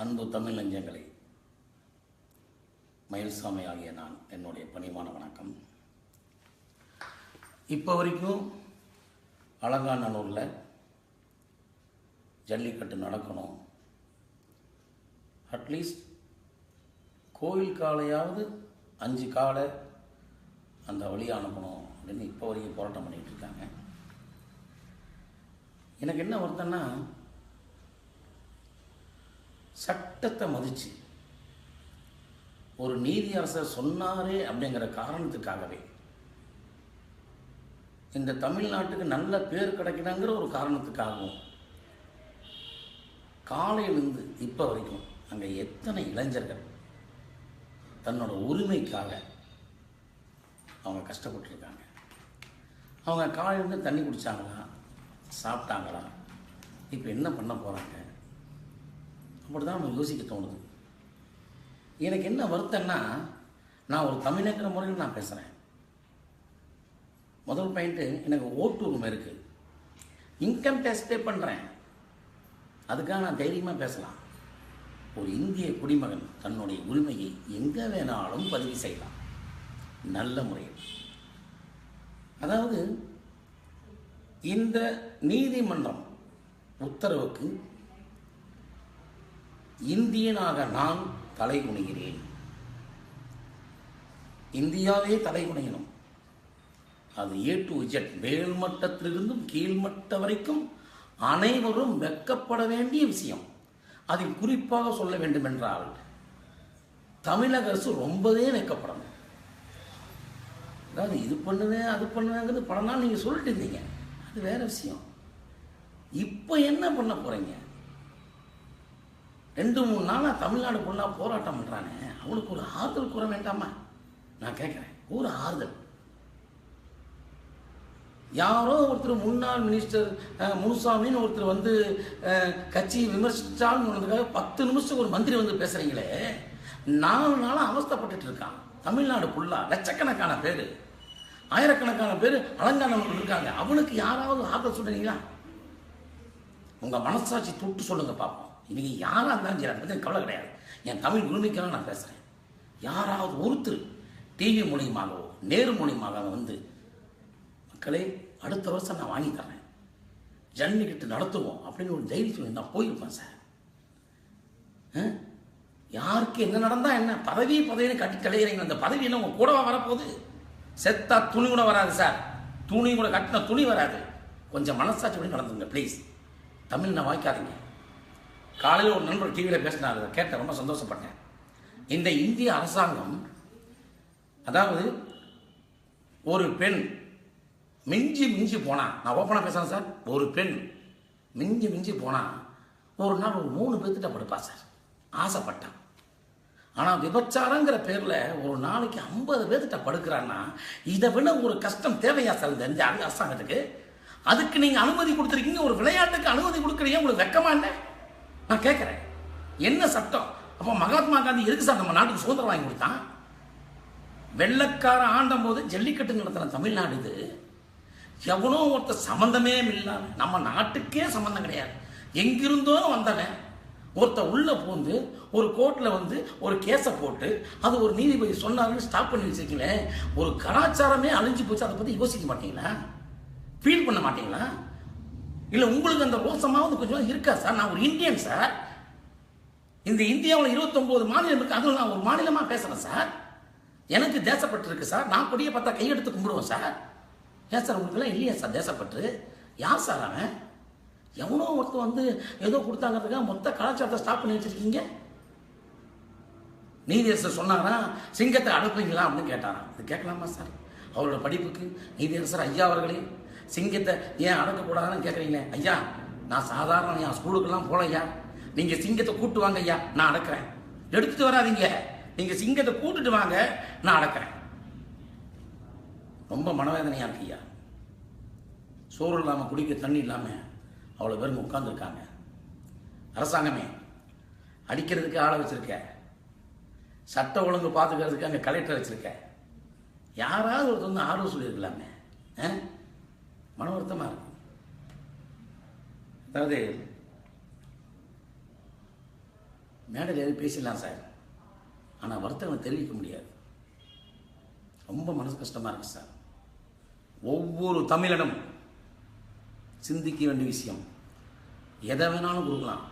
அன்பு தமிழ் நெஞ்சங்களே மயில்சாமி ஆகிய நான் என்னுடைய பணிவான வணக்கம். இப்போ வரைக்கும் அலங்காநல்லூரில் ஜல்லிக்கட்டு நடக்கணும். அட்லீஸ்ட் கோயில் காலையாவது அஞ்சு காலை அந்த வழியை அனுப்பணும் அப்படின்னு இப்போ வரைக்கும் போராட்டம் பண்ணிகிட்டு இருக்காங்க. எனக்கு என்ன வருத்தம்னா சட்டத்தை மதிச்சு ஒரு நீதி அரசர் சொன்னாரே அப்படிங்கிற காரணத்துக்காகவே இந்த தமிழ்நாட்டுக்கு நல்ல பேர் கிடைக்கணுங்கிற ஒரு காரணத்துக்காகவும் காலையிலிருந்து இப்போ வரைக்கும் அங்கே எத்தனை இளைஞர்கள் தன்னோட உரிமைக்காக அவங்க கஷ்டப்பட்டுருக்காங்க. அவங்க காலையிலேருந்து தண்ணி குடித்தாங்களா சாப்பிட்டாங்களா? இப்போ என்ன பண்ண போகிறாங்க அப்படி தான் நம்ம யோசிக்க தோணுது. எனக்கு என்ன வருத்தம்னா நான் ஒரு தமிழங்கிற முறையில் நான் பேசுகிறேன் முதல் பாயிண்ட்டு எனக்கு ஓட்டு உரிமை இருக்குது இன்கம் டேக்ஸ் பே பண்ணுறேன் அதுக்காக நான் தைரியமாக பேசலாம். ஒரு இந்திய குடிமகன் தன்னுடைய உரிமையை எங்கே வேணாலும் பதிவு செய்யலாம். நல்ல முறையில் அதாவது இந்த நீதிமன்றம் உத்தரவுக்கு இந்தியனாக நான் தலை குனிகிறேன். இந்தியாவே தலை குனையணும். அது ஏ டு ஜெட் மேல்மட்டத்திலிருந்தும் கீழ்மட்ட வரைக்கும் அனைவரும் வெக்கப்பட வேண்டிய விஷயம். அதில் குறிப்பாக சொல்ல வேண்டும் என்றால் தமிழக அரசு ரொம்பவே வெக்கப்படணும் அதாவது இது பண்ணுவேன் அது பண்ணுவேங்கிறது பல நாள் நீங்கள் சொல்லிட்டு இருந்தீங்க. அது வேற விஷயம். இப்போ என்ன பண்ண போகிறீங்க ரெண்டு மூணு நாளாக தமிழ்நாடு ஃபுல்லாக போராட்டம் பண்ணுறானே அவனுக்கு ஒரு ஆறுதல் கூற வேண்டாமா? நான் கேட்குறேன் ஒரு ஆறுதல். யாரோ ஒருத்தர் முன்னாள் மினிஸ்டர் முனுசாமின்னு ஒருத்தர் வந்து கட்சியை விமர்சிச்சாலும் பத்து நிமிஷத்துக்கு ஒரு மந்திரி வந்து பேசுகிறீங்களே நாலு நாளாக அவஸ்தைப்பட்டுட்டு இருக்கான். தமிழ்நாடு ஃபுல்லாக லட்சக்கணக்கான பேர் ஆயிரக்கணக்கான பேர் அலங்கானவர்கள் இருக்காங்க. அவனுக்கு யாராவது ஆறுதல் சொல்கிறீங்களா உங்கள் மனசாட்சி தொட்டு சொல்லுங்கள் பார்ப்போம் இன்றைக்கி யாராக இருந்தாலும் சரி அதை பற்றி எனக்கு கவலை கிடையாது. என் தமிழ் உரிமைக்காக நான் பேசுகிறேன் யாராவது ஒருத்தர் டிவி மூலியமாகவோ நேரு மூலியமாக வந்து மக்களே அடுத்த வருஷம் நான் வாங்கி தரேன். ஜல்லிக்கட்டு நடத்துவோம் அப்படின்னு ஒரு தைரியம் சொல்லி நான் போயிருப்பேன் சார். யாருக்கு என்ன நடந்தால் என்ன? பதவி பதவின்னு கட்டி கலையிறீங்க. அந்த பதவி என்ன கூடவா வரப்போகுது? செத்தா துணி கூட வராது சார். துணி கூட கட்டின துணி வராது. கொஞ்சம் மனசாட்சி பண்ணி நடந்துங்க ப்ளீஸ் தமிழ் நான் வாய்க்காதீங்க. காலையில் ஒரு நண்பர் டிவியில் பேசினார். அதை கேட்டேன். ரொம்ப சந்தோஷப்பட்டேன். இந்த இந்திய அரசாங்கம் அதாவது ஒரு பெண் மிஞ்சி மிஞ்சி போனா நான் ஓப்பனாக பேசுகிறேன் சார். ஒரு பெண் மிஞ்சி மிஞ்சி போனால் ஒரு நாள் ஒரு மூணு பேர்த்திட்ட படுப்பா சார். ஆசைப்பட்டான் ஆனால் விபச்சாரங்கிற பேரில் ஒரு நாளைக்கு ஐம்பது பேர்த்திட்ட படுக்கிறான்னா இதை விட ஒரு கஷ்டம் தேவையா சார் இந்த இந்த அரசாங்கத்துக்கு? அதுக்கு நீங்கள் அனுமதி கொடுத்துருக்கீங்க. ஒரு விளையாட்டுக்கு அனுமதி கொடுக்குறீங்க. உங்களுக்கு வெக்கமா என்ன? நான் கேட்குறேன் என்ன சட்டம்? அப்போ மகாத்மா காந்தி எதுக்கு சார் நம்ம நாட்டுக்கு சுதந்திரம் வாங்கி கொடுத்தான்? வெள்ளக்கார ஆண்டும் போது ஜல்லிக்கட்டு நடத்தின தமிழ்நாடு இது. எவனோ ஒருத்தர் சம்மந்தமே இல்லாம நம்ம நாட்டுக்கே சம்மந்தம் கிடையாது. எங்கிருந்தோ வந்தவன் ஒருத்தர் உள்ள பூந்து ஒரு கோர்ட்டில் வந்து ஒரு கேஸை போட்டு அது ஒரு நீதிபதி சொன்னாருன்னு ஸ்டாப் பண்ணி வச்சிருக்கீங்களே ஒரு கலாச்சாரமே அழிஞ்சு போச்சு அதை பற்றி யோசிக்க மாட்டீங்களா? ஃபீல் பண்ண மாட்டீங்களா? இல்லை உங்களுக்கு அந்த ரோசமாவது கொஞ்சம் இருக்கா சார்? நான் ஒரு இந்தியன் சார். இந்த இந்தியாவில் 29 மாநிலம் இருக்கு அதில் நான் ஒரு மாநிலமாக பேசுகிறேன் சார். எனக்கு தேசப்பட்டு இருக்கு சார். நான் கொடியை பார்த்தா கையெடுத்து கும்பிடுவோம் சார். ஏன் சார் உங்களுக்குலாம் இல்லையா சார் தேசப்பட்டு யார் சார் அவன்? எவனோ ஒருத்தர் வந்து ஏதோ கொடுத்தாங்கிறதுக்காக மொத்த கலாச்சாரத்தை ஸ்டாப் பண்ணி வச்சிருக்கீங்க? நீதியரசர் சொன்னாரா சிங்கத்தை அனுப்புவீங்களா அப்படின்னு கேட்டாராம். இது கேட்கலாமா சார்? அவரோட படிப்புக்கு நீதியரசர் ஐயா அவர்களே சிங்கத்தை ஏன் அடக்கக்கூடாதுன்னு கேட்குறீங்களே ஐயா நான் சாதாரண என் ஸ்கூலுக்கெல்லாம் போகல நீங்கள் நீங்க சிங்கத்தை கூட்டு வாங்க ஐயா நான் அடக்கிறேன். எடுத்துட்டு வராதீங்க. நீங்க சிங்கத்தை கூட்டுட்டு வாங்க நான் அடக்கிறேன். ரொம்ப மனவேதனையா இருக்கு ஐயா. சோறு இல்லாமல் குடிக்க தண்ணி இல்லாமல் அவ்வளோ பேருங்க உட்காந்துருக்காங்க அரசாங்கமே அடிக்கிறதுக்கு ஆளை வச்சுருக்க. சட்ட ஒழுங்கு பார்த்துக்கிறதுக்கு அங்கே கலெக்டர் வச்சுருக்க. யாராவது ஒருத்தர் வந்து ஆர்வம் சொல்லியிருக்கலாமே ஆ? மன வருத்தமாக இருக்கும் அதாவது மேடையில் ஏறி பேசிடலாம் சார். ஆனால் வருத்தங்களை தெரிவிக்க முடியாது. ரொம்ப மனசு கஷ்டமாக இருக்கு சார். ஒவ்வொரு தமிழனும் சிந்திக்க வேண்டிய விஷயம் எதை வேணாலும் கொடுக்கலாம்.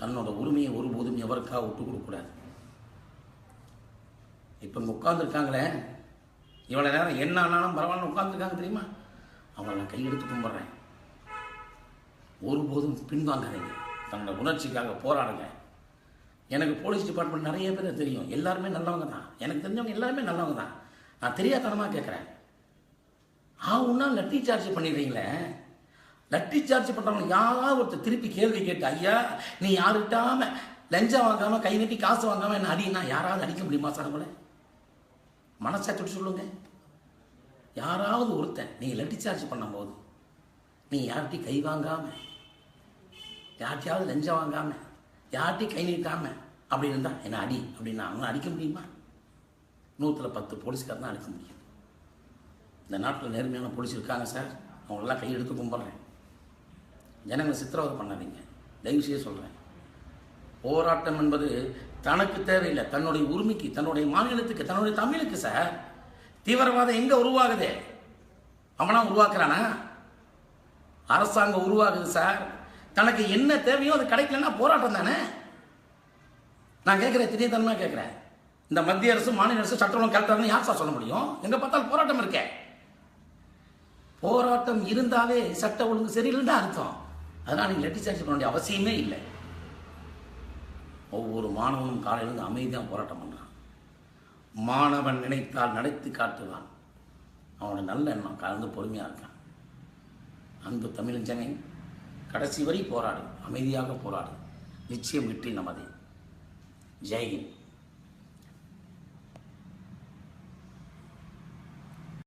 தன்னோட உரிமையை ஒருபோதும் எவருக்காக விட்டு கொடுக்கக்கூடாது இப்போ இங்கே உட்காந்துருக்காங்களே இவ்வளோ நேரம் என்ன ஆனாலும் பரவாயில்ல உட்காந்துருக்காங்க தெரியுமா? அவங்கள நான் கையெடுத்து கும்பிட்றேன். ஒருபோதும் பின்வாங்காதீங்க. தன்னோட உணர்ச்சிக்காக போராடுங்க. எனக்கு போலீஸ் டிபார்ட்மெண்ட் நிறைய பேர் தெரியும். எல்லாருமே நல்லவங்க தான். எனக்கு தெரிஞ்சவங்க எல்லாருமே நல்லவங்க தான். நான் தெரியாதனமாக கேட்குறேன் ஆகுன்னா லட்டி சார்ஜ் பண்ணிடுறீங்களே? லட்டி சார்ஜ் பண்ணுறவங்க யாராவது ஒருத்தர் திருப்பி கேள்வி கேட்டு ஐயா நீ யாருக்கிட்டாமல் லஞ்சம் வாங்காமல் கை நீட்டி காசு வாங்காமல் என்ன அடினா யாராவது அடிக்க முடியுமா சார் உங்களை? மனசாட்சி சொல்லுங்கள் யாராவது ஒருத்தன் நீ லட்டி சார்ஜ் பண்ணும்போது நீ யார்கிட்டையும் கை வாங்காம யார்கிட்டையாவது லஞ்சம் வாங்காம யார்கிட்டையும் கை நீட்டாம அப்படி இருந்தா என்ன அடி? அப்படின்னா அவனும் அடிக்க முடியுமா? நூற்றில் பத்து போலீஸ்கார் தான் அடிக்க முடியும். இந்த நாட்டில் நேர்மையான போலீஸ் இருக்காங்க சார். அவங்களெல்லாம் கையெடுத்து கும்பிட்றேன் ஜனங்களை சித்திரவதை பண்ணாதீங்க. தயவு செய்து சொல்கிறேன் போராட்டம் என்பது தனக்கு தேவையில்லை. தன்னுடைய உரிமைக்கு தன்னுடைய மாநிலத்துக்கு தன்னுடைய தமிழுக்கு சார். தீவிரவாதம் எங்கே உருவாகுது? அவனா உருவாக்குறானா? அரசாங்கம் உருவாகுது சார். தனக்கு என்ன தேவையோ அது கிடைக்கலன்னா போராட்டம் தானே? நான் கேட்குறேன் திடீர்னு கேட்குறேன். இந்த மத்திய அரசு மாநில அரசு சட்டம் கரெக்டாக யார் சார் சொல்ல முடியும்? எங்கே பார்த்தாலும் போராட்டம் இருக்கே. போராட்டம் இருந்தாவே சட்ட ஒழுங்கு சரியில்லைன்னு அர்த்தம். அதனால் நீங்கள் லெட்டி சார்ஜ் பண்ண வேண்டிய அவசியமே இல்லை. ஒவ்வொரு மாணவனும் காலையிலேருந்து அமைதியாக போராட்டம் பண்ணுறான் மாணவன் நினைத்தால் நடத்தி காட்டுவான். அவனோட நல்ல எண்ணம் கலந்து பொறுமையாக இருக்கான். அன்பு தமிழஞ்சனை கடைசி வரை போராடு அமைதியாக போராடு. நிச்சயம் வெற்றி நமது. ஜெய்ஹிந்த்